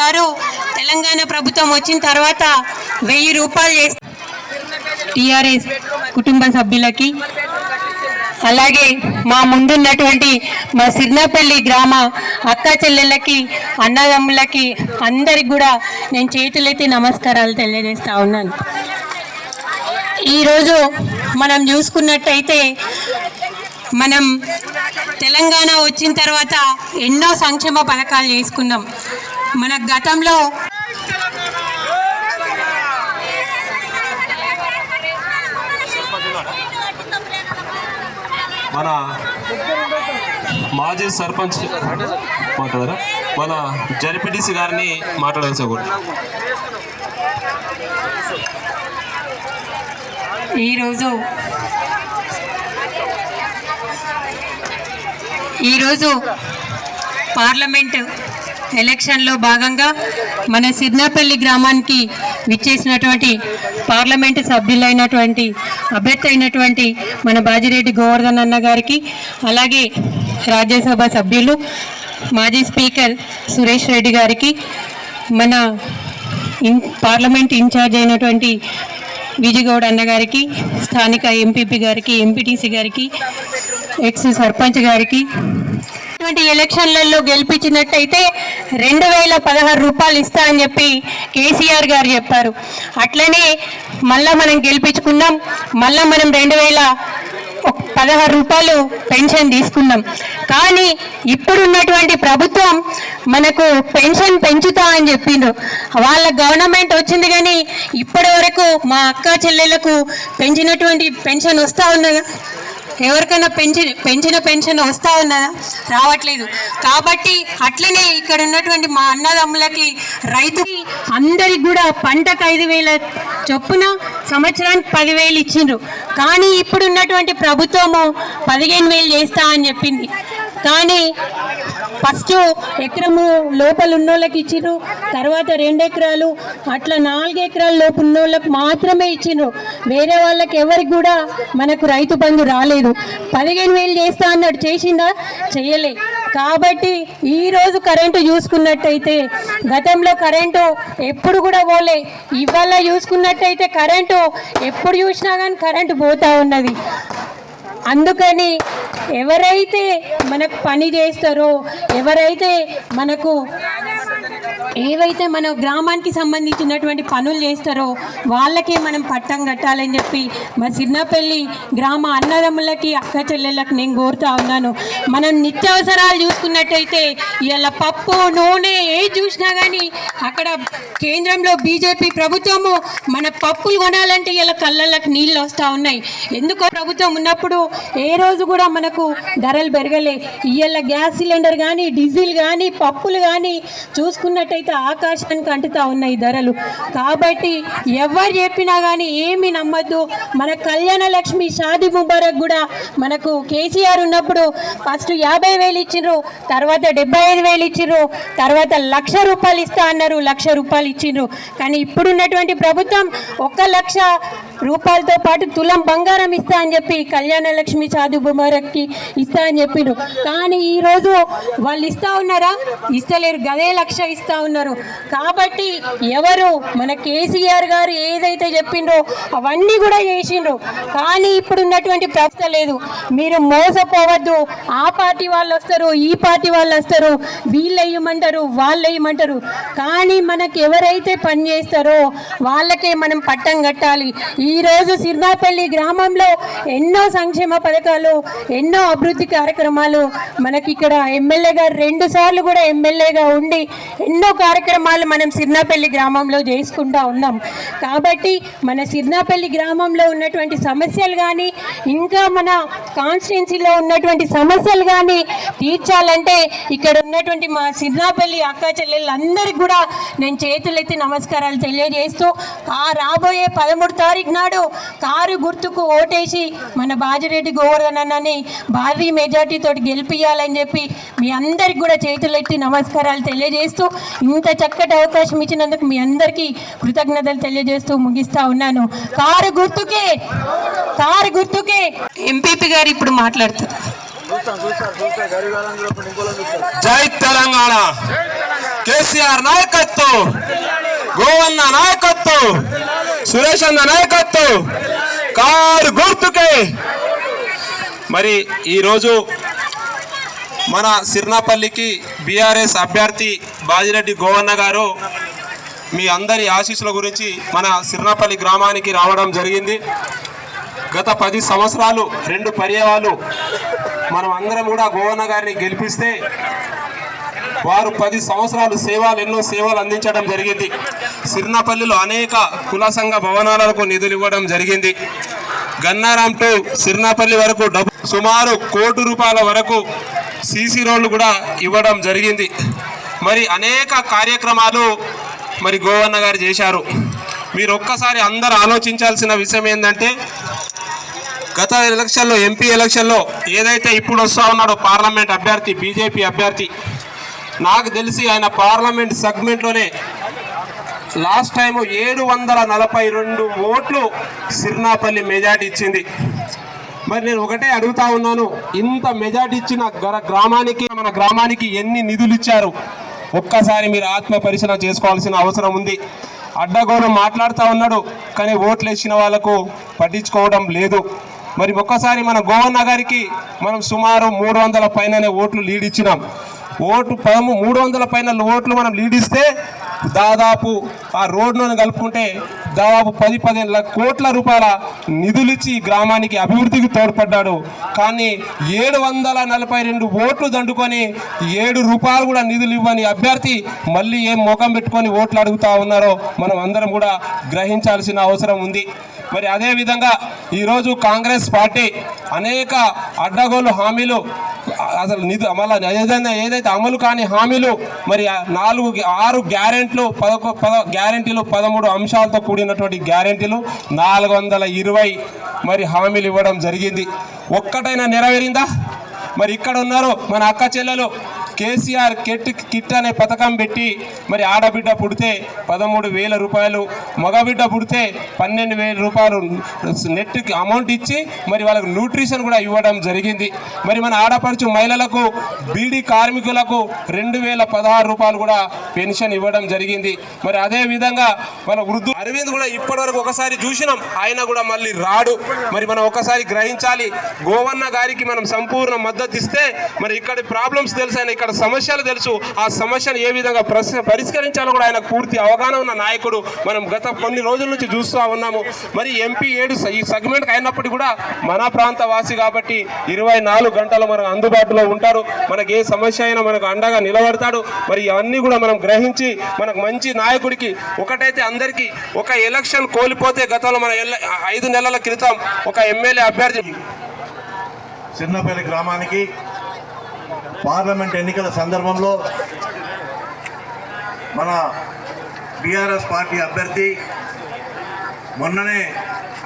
గారు తెలంగాణ ప్రభుత్వం వచ్చిన తర్వాత వెయ్యి రూపాయలు చేసి టిఆర్ఎస్ కుటుంబ సభ్యులకి అలాగే మా ముందున్నటువంటి మా సిర్నాపల్లి గ్రామ అక్క చెల్లెళ్ళకి అన్నదమ్ములకి అందరికి కూడా నేను చేతులెత్తి నమస్కారాలు తెలియజేస్తా ఉన్నాను. ఈరోజు మనం చూసుకున్నట్టయితే మనం తెలంగాణ వచ్చిన తర్వాత ఎన్నో సంక్షేమ పథకాలు చేసుకున్నాం. మన గతంలో మన మాజీ సర్పంచ్ మాట్లాడారా? మన జడ్పీటీసీ గారిని మాట్లాడాల్సి కూడా ఈరోజు ఈరోజు పార్లమెంట్ ఎలక్షన్లో భాగంగా మన సిద్నాపల్లి గ్రామానికి విచ్చేసినటువంటి పార్లమెంటు సభ్యులైనటువంటి అభ్యర్థి అయినటువంటి మన బాజిరెడ్డి గోవర్ధన్ అన్న గారికి అలాగే రాజ్యసభ సభ్యులు మాజీ స్పీకర్ సురేష్ రెడ్డి గారికి మన ఇన్ పార్లమెంట్ ఇన్ఛార్జ్ అయినటువంటి విజయగౌడ్ అన్న గారికి స్థానిక ఎంపీపీ గారికి ఎంపీటీసీ గారికి ఎక్స్ సర్పంచ్ గారికి ఇటువంటి ఎలక్షన్లలో గెలిపించినట్టయితే రెండు వేల పదహారు రూపాయలు ఇస్తా అని చెప్పి కేసీఆర్ గారు చెప్పారు. అట్లనే మళ్ళా మనం గెలిపించుకున్నాం. మళ్ళా మనం రెండు వేల పదహారు రూపాయలు పెన్షన్ తీసుకున్నాం. కానీ ఇప్పుడున్నటువంటి ప్రభుత్వం మనకు పెన్షన్ పెంచుతా అని చెప్పిండ్రు. వాళ్ళ గవర్నమెంట్ వచ్చింది కానీ ఇప్పటి వరకు మా అక్క చెల్లెలకు పెంచినటువంటి పెన్షన్ వస్తూ ఉన్నదా? ఎవరికైనా పెంచి పెంచిన పెన్షన్ వస్తా ఉన్నదా రావట్లేదు. కాబట్టి అట్లనే ఇక్కడ ఉన్నటువంటి మా అన్నదమ్ములకి రైతుకి అందరికి కూడా పంటకు ఐదు వేల చొప్పున సంవత్సరానికి పదివేలు ఇచ్చిండ్రు. కానీ ఇప్పుడు ఉన్నటువంటి ప్రభుత్వము పదిహేను వేలు చేస్తా అని చెప్పింది. కానీ ఫస్ట్ ఎకరము లోపల ఉన్నోళ్ళకి ఇచ్చిండ్రు తర్వాత రెండు ఎకరాలు అట్లా నాలుగు ఎకరాల లోపు ఉన్నోళ్ళకి మాత్రమే ఇచ్చిండ్రు వేరే వాళ్ళకి ఎవరికి కూడా మనకు రైతు బంధు రాలేదు. పదిహేను వేలు చేస్తా అన్నాడు చేసిందా చేయలే. కాబట్టి ఈరోజు కరెంటు చూసుకున్నట్టయితే గతంలో కరెంటు ఎప్పుడు కూడా పోలే. ఇవాళ చూసుకున్నట్టయితే కరెంటు ఎప్పుడు చూసినా కానీ కరెంటు పోతా ఉన్నది. అందుకని ఎవరైతే మనకు పని చేస్తారో ఎవరైతే మనకు ఏవైతే మన గ్రామానికి సంబంధించినటువంటి పనులు చేస్తారో వాళ్ళకే మనం పట్టం కట్టాలని చెప్పి మా చిన్నపల్లి గ్రామ అన్నదమ్ములకి అక్క చెల్లెళ్ళకి నేను కోరుతా ఉన్నాను. మనం నిత్యావసరాలు చూసుకున్నట్టయితే ఇలా పప్పు నూనె ఏది చూసినా కానీ అక్కడ కేంద్రంలో బీజేపీ ప్రభుత్వము మన పప్పులు కొనాలంటే ఇలా కళ్ళకి నీళ్ళు వస్తూ ఉన్నాయి. ఎందుకో ప్రభుత్వం ఉన్నప్పుడు ఏ రోజు కూడా మనకు ధరలు పెరగలే. ఇవాళ గ్యాస్ సిలిండర్ కానీ డీజిల్ కానీ పప్పులు కానీ చూసుకున్నట్టయితే ఆకాశానికి అంటుతా ఉన్నాయి ధరలు. కాబట్టి ఎవరు చెప్పినా కానీ ఏమి నమ్మద్దు. మన కళ్యాణ లక్ష్మి షాది ముబారక్ కూడా మనకు కేసీఆర్ ఉన్నప్పుడు ఫస్ట్ యాభై వేలు ఇచ్చిండ్రు తర్వాత డెబ్బై ఐదు వేలు ఇచ్చిండ్రు తర్వాత లక్ష రూపాయలు ఇస్తా అన్నారు లక్ష రూపాయలు ఇచ్చిండ్రు. కానీ ఇప్పుడున్నటువంటి ప్రభుత్వం ఒక లక్ష రూపాయలతో పాటు తులం బంగారం ఇస్తా అని చెప్పి కళ్యాణ లక్ష్మి చాదు ముబారక్కి ఇస్తా అని చెప్పిండ్రు. కానీ ఈరోజు వాళ్ళు ఇస్తా ఉన్నారా? ఇస్తలేరు. గదే లక్ష ఇస్తా ఉన్నారు. కాబట్టి ఎవరు మన కేసీఆర్ గారు ఏదైతే చెప్పిండ్రో అవన్నీ కూడా చేసిండ్రు. కానీ ఇప్పుడు ఉన్నటువంటి ప్రశ్న లేదు. మీరు మోసపోవద్దు. ఆ పార్టీ వాళ్ళు వస్తారు ఈ పార్టీ వాళ్ళు వస్తారు. వీళ్ళు వేయమంటారు వాళ్ళు వేయమంటారు కానీ మనకి ఎవరైతే పని చేస్తారో వాళ్ళకే మనం పట్టం కట్టాలి. ఈరోజు సిర్నాపల్లి గ్రామంలో ఎన్నో సంక్షేమ పథకాలు ఎన్నో అభివృద్ధి కార్యక్రమాలు. మనకి ఇక్కడ ఎమ్మెల్యే గారు రెండు సార్లు కూడా ఎమ్మెల్యేగా ఉండి ఎన్నో కార్యక్రమాలు మనం సిర్నాపల్లి గ్రామంలో చేసుకుంటా ఉన్నాం. కాబట్టి మన సిర్నాపల్లి గ్రామంలో ఉన్నటువంటి సమస్యలు కానీ ఇంకా మన కాన్స్టిట్యున్సీలో ఉన్నటువంటి సమస్యలు కానీ తీర్చాలంటే ఇక్కడ ఉన్నటువంటి మా సిర్నాపల్లి అక్క చెల్లెళ్ళందరికీ కూడా నేను చేతులెత్తి నమస్కారాలు తెలియజేస్తూ ఆ రాబోయే పదమూడు తారీఖున నాడు కారు గుర్తుకు ఓటేసి మన బాజిరెడ్డి గోవర్ధన్ అన్నని భారీ మెజార్టీతో గెలిపియాలని చెప్పి మీ అందరికి కూడా చేతులెత్తి నమస్కారాలు తెలియజేస్తూ ఇంత చక్కటి అవకాశం ఇచ్చినందుకు మీ అందరికీ కృతజ్ఞతలు తెలియజేస్తూ ముగిస్తా ఉన్నాను. కారు గుర్తుకే కారు గుర్తుకే. ఎంపీపీ గారు ఇప్పుడు మాట్లాడుతారు జై తెలంగాణ. కేసీఆర్ నాయకత్వం గోవన్న నాయకత్వం. సురేష్ అన్న నాయకత్వం. కారు గుర్తుకే. మరి ఈరోజు మన సిర్నాపల్లికి బీఆర్ఎస్ అభ్యర్థి బాజిరెడ్డి గోవన్న గారు మీ అందరి ఆశీస్సుల గురించి మన సిర్నాపల్లి గ్రామానికి రావడం జరిగింది. గత పది సంవత్సరాలు రెండు పర్యాయాలు మనం అందరం కూడా గోవన్న గారిని గెలిపిస్తే వారు పది సంవత్సరాలు సేవలు ఎన్నో సేవలు అందించడం జరిగింది. సిర్నాపల్లిలో అనేక కుల సంఘ భవనాలకు నిధులు ఇవ్వడం జరిగింది. గన్నారాం టు సిర్నాపల్లి వరకు డబ్బు సుమారు కోటి రూపాయల వరకు సీసీ రోడ్లు కూడా ఇవ్వడం జరిగింది. మరి అనేక కార్యక్రమాలు మరి గోవన్న గారు చేశారు. మీరు ఒక్కసారి అందరు ఆలోచించాల్సిన విషయం ఏంటంటే గత ఎలక్షన్లో ఎంపీ ఎలక్షన్లో ఏదైతే ఇప్పుడు వస్తా ఉన్నాడో పార్లమెంట్ అభ్యర్థి బీజేపీ అభ్యర్థి నాకు తెలిసి ఆయన పార్లమెంట్ సెగ్మెంట్లోనే లాస్ట్ టైం ఏడు వందల నలభై రెండు ఓట్లు సిర్నాపల్లి మెజార్టీ ఇచ్చింది. మరి నేను ఒకటే అడుగుతా ఉన్నాను ఇంత మెజార్టీ ఇచ్చిన గ్రామానికి మన గ్రామానికి ఎన్ని నిధులు ఇచ్చారు? ఒక్కసారి మీరు ఆత్మ పరిశీలన చేసుకోవాల్సిన అవసరం ఉంది. అడ్డగోలు మాట్లాడుతూ ఉన్నాడు కానీ ఓట్లు వేసిన వాళ్ళకు పట్టించుకోవడం లేదు. మరి ఒక్కసారి మన గోవన్న గారికి మనం సుమారు మూడు వందల పైననే ఓట్లు లీడ్ ఇచ్చినాం. ఓటు పదము మూడు వందల పైన ఓట్లు మనం లీడిస్తే దాదాపు ఆ రోడ్లను కలుపుకుంటే దాదాపు పది పదిహేను లక్ష కోట్ల రూపాయల నిధులిచ్చి గ్రామానికి అభివృద్ధికి తోడ్పడ్డాడు. కానీ ఏడు వందల నలభై రెండు ఓట్లు దండుకొని ఏడు రూపాయలు కూడా నిధులు ఇవ్వని అభ్యర్థి మళ్ళీ ఏం ముఖం పెట్టుకొని ఓట్లు అడుగుతా ఉన్నారో మనం అందరం కూడా గ్రహించాల్సిన అవసరం ఉంది. మరి అదేవిధంగా ఈరోజు కాంగ్రెస్ పార్టీ అనేక అడ్డగోలు హామీలు అసలు నిధు మళ్ళీ ఏదైనా ఏదైతే అమలు కాని హామీలు మరి నాలుగు ఆరు గ్యారెంట్లు పదకొ పద గ్యారెంటీలు పదమూడు అంశాలతో కూడినటువంటి గ్యారెంటీలు నాలుగు వందల ఇరవై మరి హామీలు ఇవ్వడం జరిగింది. ఒక్కటైనా నెరవేరిందా? మరి ఇక్కడ ఉన్నారు మన అక్క చెల్లెలు. కేసీఆర్ కెట్ కిట్ అనే పథకం పెట్టి మరి ఆడబిడ్డ పుడితే పదమూడు వేల రూపాయలు మగబిడ్డ పుడితే పన్నెండు వేల రూపాయలు నెట్కి అమౌంట్ ఇచ్చి మరి వాళ్ళకు న్యూట్రిషన్ కూడా ఇవ్వడం జరిగింది. మరి మన ఆడపడుచు మహిళలకు బీడీ కార్మికులకు రెండు వేల పదహారు రూపాయలు కూడా పెన్షన్ ఇవ్వడం జరిగింది. మరి అదే విధంగా మన వృద్ధు అరవింద్ కూడా ఇప్పటివరకు ఒకసారి చూసినాం. ఆయన కూడా మళ్ళీ రాడు. మరి మనం ఒకసారి గ్రహించాలి. గోవన్న గారికి మనం సంపూర్ణ మద్దతు ఇస్తే మరి ఇక్కడ ప్రాబ్లమ్స్ తెలుసు ఆయన ఇక్కడ సమస్యలు తెలుసు. ఆ సమస్యను ఏ విధంగా ప్రశ- పరిష్కరించాలో కూడా ఆయన పూర్తి అవగాహన ఉన్న నాయకుడు మనం గత కొన్ని రోజుల నుంచి చూస్తూ ఉన్నాము. మరి ఎంపీ ఏడు ఈ సెగ్మెంట్కి అయినప్పటికీ కూడా మన ప్రాంత వాసి కాబట్టి ఇరవై నాలుగు గంటలు మనకు అందుబాటులో ఉంటారు. మనకి ఏ సమస్య అయినా మనకు అండగా నిలబడతాడు. మరి ఇవన్నీ కూడా మనం గ్రహించి మనకు మంచి నాయకుడికి ఒకటైతే అందరికీ ఒక ఎలక్షన్ కోల్పోతే గతంలో మన ఐదు నెలల క్రితం ఒక ఎమ్మెల్యే అభ్యర్థి చిన్నపల్లి గ్రామానికి పార్లమెంట్ ఎన్నికల సందర్భంలో మన బీఆర్ఎస్ పార్టీ అభ్యర్థి మొన్ననే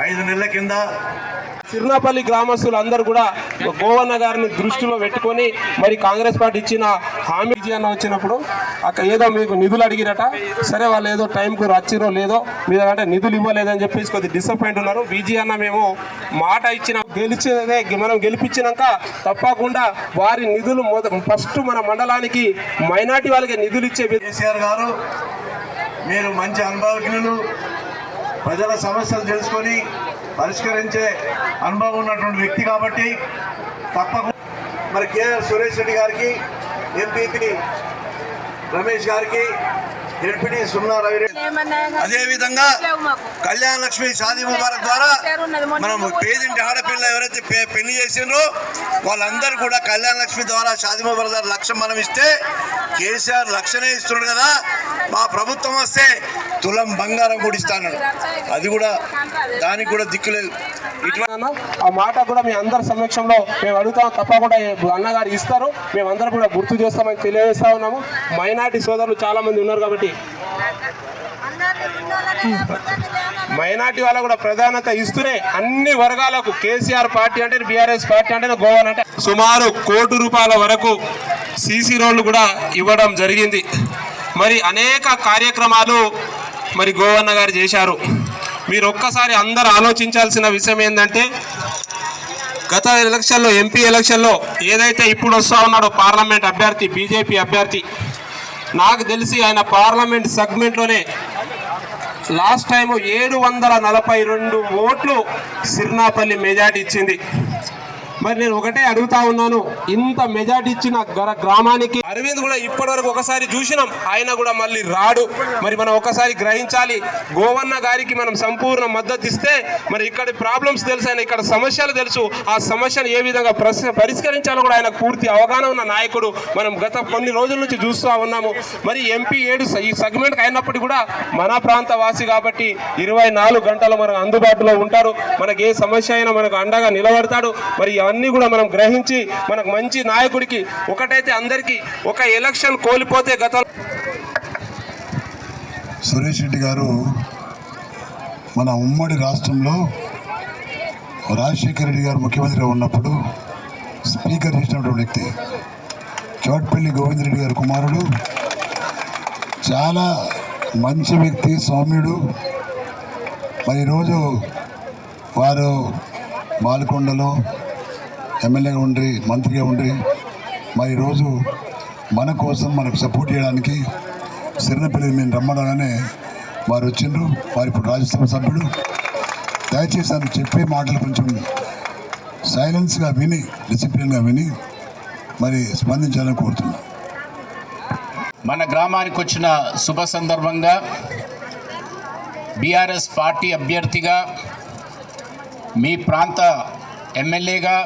ఐదు నెలల కింద సిర్నాపల్లి గ్రామస్తులు అందరూ కూడా గోవన్న గారిని దృష్టిలో పెట్టుకొని మరి కాంగ్రెస్ పార్టీ ఇచ్చిన హామీ అన్న వచ్చినప్పుడు అక్కడ ఏదో మీకు నిధులు అడిగిరట సరే వాళ్ళు ఏదో టైంకు రచ్చిరో లేదో మీరు అంటే నిధులు ఇవ్వలేదని చెప్పేసి కొద్ది డిసప్పాయింట్ ఉన్నారు. విజీ అన్న మేము మాట ఇచ్చిన గెలిచేదే మనం గెలిపించినాక తప్పకుండా వారి నిధులు ఫస్ట్ మన మండలానికి మైనార్టీ వాళ్ళకి నిధులు ఇచ్చే కేసీఆర్ గారు మీరు మంచి అనుభవజ్ఞులు ప్రజల సమస్యలు తెలుసుకొని పరిష్కరించే అనుభవం ఉన్నటువంటి వ్యక్తి కాబట్టి తప్పకుండా మరి కేఆర్ సురేష్ రెడ్డి గారికి ఎంపీపీ రమేష్ గారికి ఎంపీటీ సున్నా రవి అదేవిధంగా కళ్యాణ లక్ష్మి షాదీ ముబారక్ ద్వారా మనం పేదింటి ఆడపిల్ల ఎవరైతే పె- పెళ్ళి చేసిండ్రో వాళ్ళందరూ కూడా కళ్యాణ లక్ష్మి ద్వారా షాదీ ముబారక్ ద్వారా లక్ష్యం మనం ఇస్తే కేసీఆర్ లక్షనే ఇస్తున్నాడు కదా. మా ప్రభుత్వం వస్తే తులం బంగారం కూడా ఇస్తాను. అది కూడా దానికి కూడా దిక్కులేదు ఇట్లా అన్న ఆ మాట కూడా మీ అందరి సమక్షంలో మేము అడుగుతాం. తప్పకుండా అన్నగారు ఇస్తారు. మేమందరం కూడా గుర్తు చేస్తామని తెలియజేస్తా ఉన్నాము. మైనార్టీ సోదరులు చాలా మంది ఉన్నారు కాబట్టి మైనార్టీ వాళ్ళకు కూడా ప్రాధాన్యత ఇస్తూనే అన్ని వర్గాలకు కేసీఆర్ పార్టీ అంటే బీఆర్ఎస్ పార్టీ అంటే గోవన్ అంటే సుమారు కోటి రూపాయల వరకు సీసీ రోడ్లు కూడా ఇవ్వడం జరిగింది. మరి అనేక కార్యక్రమాలు మరి గోవన్న గారు చేశారు. మీరు ఒక్కసారి అందరు ఆలోచించాల్సిన విషయం ఏంటంటే గత ఎలక్షన్లో ఎంపీ ఎలక్షన్లో ఏదైతే ఇప్పుడు వస్తా ఉన్నాడో పార్లమెంట్ అభ్యర్థి బీజేపీ అభ్యర్థి నాకు తెలిసి ఆయన పార్లమెంట్ సెగ్మెంట్లోనే లాస్ట్ టైం ఏడు వందల నలభై రెండు ఓట్లు సిర్నాపల్లి మెజార్టీ ఇచ్చింది. మరి నేను ఒకటే అడుగుతా ఉన్నాను. ఇంత మెజార్టీ ఇచ్చిన గర- గ్రామానికి అరవింద్ కూడా ఇప్పటివరకు ఒకసారి చూసినాం. ఆయన కూడా మళ్ళీ రాడు. మరి మనం ఒకసారి గ్రహించాలి. గోవన్న గారికి మనం సంపూర్ణ మద్దతు ఇస్తే మరి ఇక్కడ ప్రాబ్లమ్స్ తెలుసు ఆయన ఇక్కడ సమస్యలు తెలుసు. ఆ సమస్యను ఏ విధంగా పరిష్కరించాలో కూడా ఆయన పూర్తి అవగాహన ఉన్న నాయకుడు మనం గత కొన్ని రోజుల నుంచి చూస్తూ ఉన్నాము. మరి ఎంపీ ఏడు స- ఈ సెగ్మెంట్ అయినప్పటికీ కూడా మన ప్రాంత వాసి కాబట్టి ఇరవై నాలుగు గంటలు మనకు అందుబాటులో ఉంటారు. మనకి ఏ సమస్య అయినా మనకు అండగా నిలబడతాడు. మరి అవన్నీ కూడా మనం గ్రహించి మనకు మంచి నాయకుడికి ఒకటైతే అందరికీ ఒక ఎలక్షన్ కోల్పోతే గత సురేష్ రెడ్డి గారు మన ఉమ్మడి రాష్ట్రంలో రాజశేఖర రెడ్డి గారు ముఖ్యమంత్రిగా ఉన్నప్పుడు స్పీకర్ చేసినటువంటి వ్యక్తి చోట్పల్లి గోవిందరెడ్డి గారి కుమారుడు చాలా మంచి వ్యక్తి సౌమ్యుడు. మరి ఈరోజు వారు బాలకొండలో ఎమ్మెల్యేగా ఉండి మంత్రిగా ఉండి మరి ఈరోజు మన కోసం మనకు సపోర్ట్ చేయడానికి సిరినపల్లి మేము రమ్మనగానే వారు వచ్చిండ్రు. వారు ఇప్పుడు రాజ్యసభ సభ్యుడు దయచేసి అని చెప్పే మాటలు కొంచెం సైలెన్స్గా విని డిసిప్లిన్గా విని మరి స్పందించాలని కోరుతున్నా. మన గ్రామానికి వచ్చిన శుభ సందర్భంగా బీఆర్ఎస్ పార్టీ అభ్యర్థిగా మీ ప్రాంత ఎమ్మెల్యేగా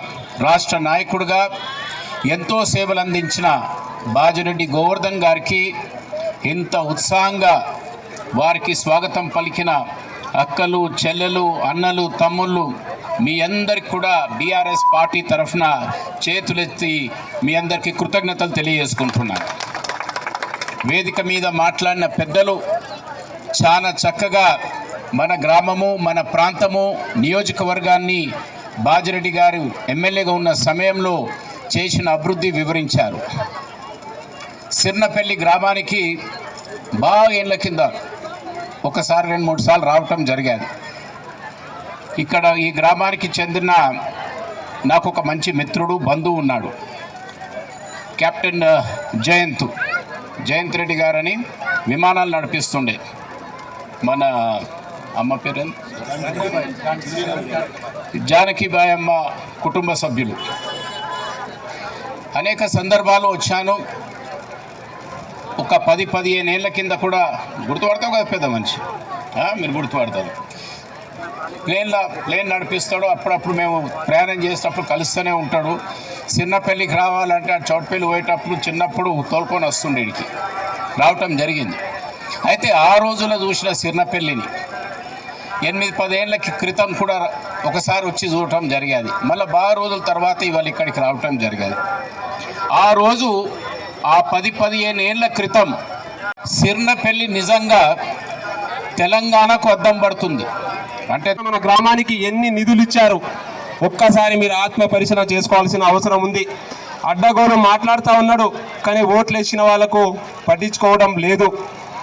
రాష్ట్ర నాయకుడిగా ఎంతో సేవలు అందించిన బాజిరెడ్డి గోవర్ధన్ గారికి ఇంత ఉత్సాహంగా వారికి స్వాగతం పలికిన అక్కలు చెల్లెలు అన్నలు తమ్ముళ్ళు మీ అందరికి కూడా బీఆర్ఎస్ పార్టీ తరఫున చేతులెత్తి మీ అందరికీ కృతజ్ఞతలు తెలియజేసుకుంటున్నాను. వేదిక మీద మాట్లాడిన పెద్దలు చాలా చక్కగా మన గ్రామము మన ప్రాంతము నియోజకవర్గాన్ని బాజిరెడ్డి గారు ఎమ్మెల్యేగా ఉన్న సమయంలో చేసిన అభివృద్ధి వివరించారు. సిర్నపల్లి గ్రామానికి బాగా ఏళ్ళ కింద ఒకసారి రెండు మూడు సార్లు రావటం జరిగాది. ఇక్కడ ఈ గ్రామానికి చెందిన నాకు ఒక మంచి మిత్రుడు బంధువు ఉన్నాడు. కెప్టెన్ జయంత్. జయంత్ రెడ్డి గారని విమానాలు నడిపిస్తుండే. మన అమ్మ పేరు ఏంది? అమ్మ కుటుంబ సభ్యులు. అనేక సందర్భాలు వచ్చాను. ఒక పది పదిహేను ఏళ్ళ కింద కూడా గుర్తుపడతావు కదా పెద్ద మనిషి. మీరు గుర్తుపడతారు. ప్లేన్లో ప్లేన్ నడిపిస్తాడు. అప్పుడప్పుడు మేము ప్రయాణం చేసేటప్పుడు కలుస్తూనే ఉంటాడు. చిన్నపల్లికి రావాలంటే ఆ చోటపల్లి పోయేటప్పుడు చిన్నప్పుడు తోలుకొని వస్తుండే ఇడికి రావటం జరిగింది. అయితే ఆ రోజులో చూసిన చిన్నపల్లిని ఎనిమిది పదేళ్ళ క్రితం కూడా ఒకసారి వచ్చి చూడటం జరిగేది. మళ్ళీ బాగా రోజుల తర్వాత ఇవాళ ఇక్కడికి రావటం జరిగేది. ఆ రోజు ఆ పది పదిహేను ఏళ్ళ క్రితం సిర్నపల్లి నిజంగా తెలంగాణకు అద్దం పడుతుంది. అంటే మన గ్రామానికి ఎన్ని నిధులు ఇచ్చారు? ఒక్కసారి మీరు ఆత్మ పరిశీలన చేసుకోవాల్సిన అవసరం ఉంది. అడ్డగోలు మాట్లాడుతూ ఉన్నాడు కానీ ఓట్లు వేసిన వాళ్ళకు పట్టించుకోవడం లేదు.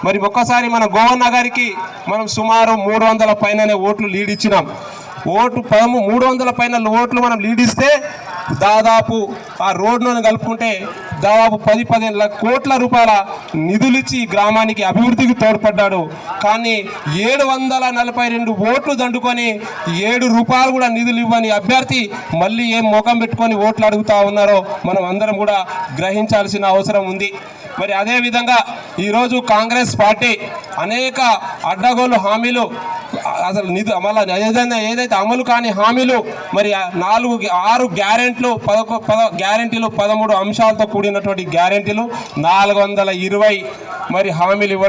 మరి ఒక్కసారి మన గోవన్న గారికి మనం సుమారు మూడు వందల పైననే ఓట్లు లీడ్ ఇచ్చినాం. ఓటు పదము మూడు వందల పైన ఓట్లు మనం లీడ్ ఇస్తే దాదాపు ఆ రోడ్లను కలుపుకుంటే దాదాపు పది పదిహేను లక్ష కోట్ల రూపాయల నిధులిచ్చి గ్రామానికి అభివృద్ధికి తోడ్పడ్డాడు. కానీ ఏడు వందల నలభై రెండు ఓట్లు దండుకొని ఏడు రూపాయలు కూడా నిధులు ఇవ్వని అభ్యర్థి మళ్ళీ ఏం ముఖం పెట్టుకొని ఓట్లు అడుగుతా ఉన్నారో మనం అందరం కూడా గ్రహించాల్సిన అవసరం ఉంది. మరి అదేవిధంగా ఈరోజు కాంగ్రెస్ పార్టీ అనేక అడ్డగోలు హామీలు అసలు నిధు మళ్ళీ ఏదైనా ఏదైతే అమలు కాని హామీలు మరి నాలుగు ఆరు గ్యారెంట్లు పదకొ పద గ్యారెంటీలు పదమూడు అంశాలతో కూడినటువంటి గ్యారెంటీలు నాలుగు వందల ఇరవై మరి హామీలు ఇవ్వడం